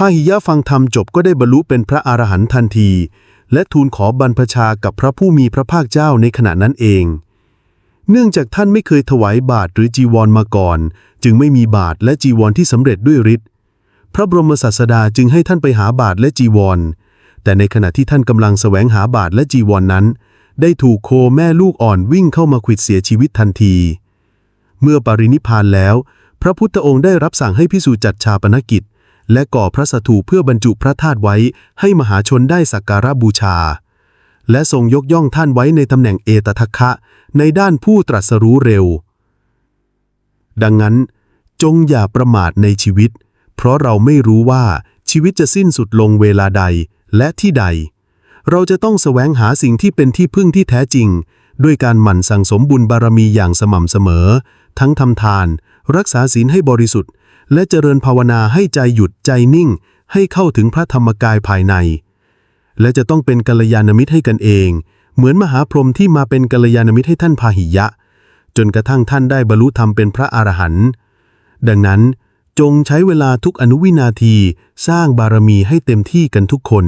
พาหิยะฟังธรรมจบก็ได้บรรลุเป็นพระอรหันต์ทันที และทูลขอบรรพชากับพระผู้มีพระภาคเจ้าในขณะนั้นเอง เนื่องจากท่านไม่เคยถวายบาทหรือจีวรมาก่อน จึงไม่มีบาทและจีวรที่สำเร็จด้วยฤทธิ์พระบรมศาสดาจึงให้ท่านไปหาบาทและจีวร แต่ในขณะที่ท่านกำลังแสวงหาบาทและจีวรนนั้น ได้ถูกโคแม่ลูกอ่อนวิ่งเข้ามาขิดเสียชีวิตทันที เมื่อปรินิพพานแล้ว พระพุทธองค์ได้รับสั่งให้พิสูจน์จัดชาปนกิจ และก่อพระสถูเพื่อบรรจุพระธาตุไว้ให้มหาชนได้สักการะบูชา และทรงยกย่องท่านไว้ในตำแหน่งเอตทัคคะ ในด้านผู้ตรัสรู้เร็ว ดังนั้น จงอย่าประมาทในชีวิต เพราะเราไม่รู้ว่าชีวิตจะสิ้นสุดลงเวลาใดและที่ใด เราจะต้องแสวงหาสิ่งที่เป็นที่พึ่งที่แท้จริง ด้วยการหมั่นสั่งสมบุญบารมีอย่างสม่ำเสมอ ทั้งทำทาน รักษาศีลให้บริสุทธิ์ และเจริญภาวนาให้ใจหยุดใจนิ่ง ให้เข้าถึงพระธรรมกายภายใน และจะต้องเป็นกัลยาณมิตรให้กันเอง เหมือนมหาพรหมที่มาเป็นกัลยาณมิตรให้ท่านพาหิยะ จนกระทั่งท่านได้บรรลุธรรมเป็นพระอรหันต์ดังนั้นจงใช้เวลาทุกอนุวินาทีสร้างบารมีให้เต็มที่กันทุกคน